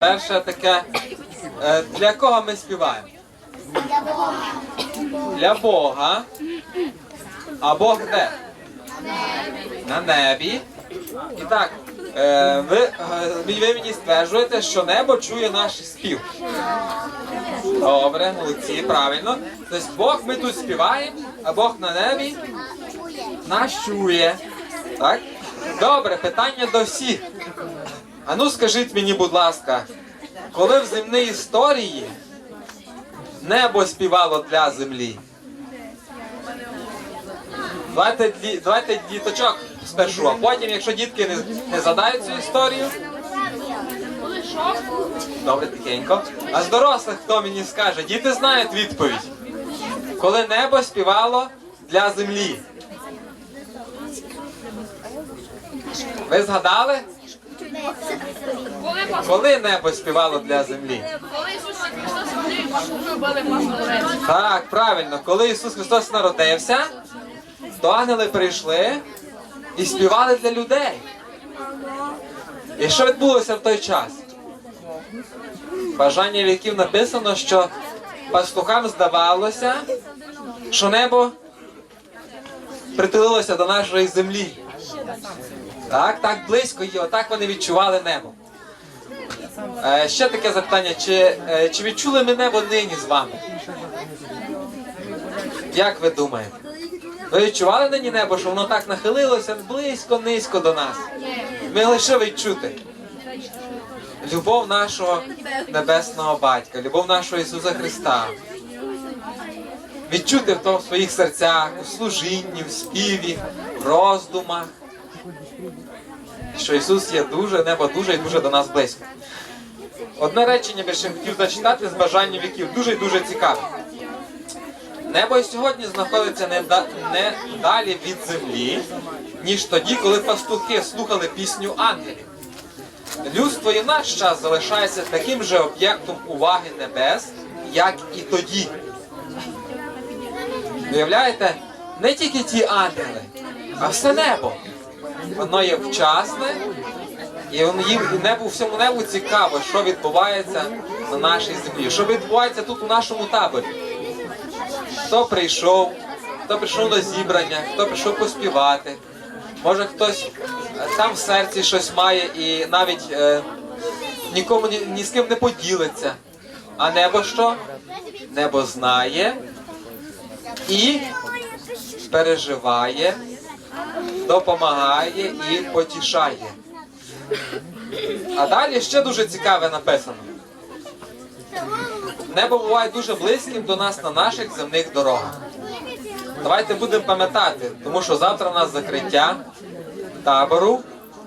Перше таке, е, для кого ми співаємо? Для Бога. А Бог де? На небі. І так, е, ви, е, ви мені стверджуєте, що небо чує наш спів. Добре, молодці, правильно. Тобто Бог ми тут співаємо, а Бог на небі нас чує. Так? Добре, питання до всіх. А ну скажіть мені, будь ласка, коли в земній історії небо співало для землі? Давайте, давайте діточок спершу, а потім, якщо дітки не, не задають цю історію. Добре, тихенько. А з дорослих хто мені скаже? Діти знають відповідь. Коли небо співало для землі. Ви згадали? Коли пас- небо співало для землі? коли Ісус Христос ходив, пастухи. Так, правильно, коли Ісус Христос народився, то ангели прийшли і співали для людей. І що відбулося в той час? Бажання віків написано, що пастухам здавалося, що небо притулилося до нашої землі. Так, так близько є, отак вони відчували небо. Е, ще таке запитання: чи, е, чи відчули ми небо нині з вами? Як ви думаєте? Ви відчували нині небо, що воно так нахилилося близько, низько до нас? Ми лише відчути. Любов нашого небесного батька, любов нашого Ісуса Христа. Відчути в тому в своїх серцях, у служінні, в співі, в роздумах. Що Ісус є дуже, небо дуже і дуже до нас близько. Одне речення ще хотів зачитати з бажанням віків. Дуже і дуже цікаве. Небо і сьогодні знаходиться не, да- не далі від землі, ніж тоді, коли пастухи слухали пісню ангелів. Людство і наш час залишається таким же об'єктом уваги небес, як і тоді. Уявляєте, не тільки ті ангели, а все небо. Воно є вчасне, і їм небу всьому небу цікаво, що відбувається на нашій землі, що відбувається тут у нашому таборі. Хто прийшов, хто прийшов на зібрання, хто прийшов поспівати. Може хтось е, там в серці щось має і навіть е, нікому ні, ні з ким не поділиться. А небо що? Небо знає і переживає, допомагає і потішає. А далі ще дуже цікаве написано. Небо буває дуже близьким до нас на наших земних дорогах. Давайте будемо пам'ятати, тому що завтра у нас закриття табору.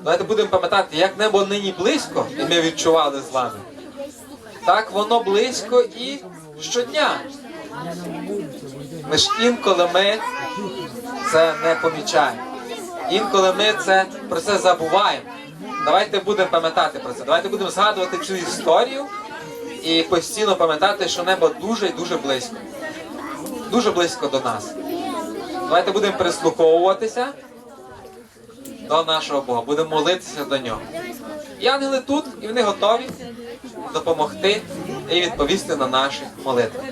Давайте будемо пам'ятати, як небо нині близько, і ми відчували з вами. Так воно близько і щодня. Лиш інколи ми це не помічаємо. Інколи ми це про це забуваємо. Давайте будемо пам'ятати про це. Давайте будемо згадувати цю історію і постійно пам'ятати, що небо дуже і дуже близько. Дуже близько до нас. Давайте будемо прислуховуватися до нашого Бога, будемо молитися до нього. І ангели тут, і вони готові допомогти і відповісти на наші молитви.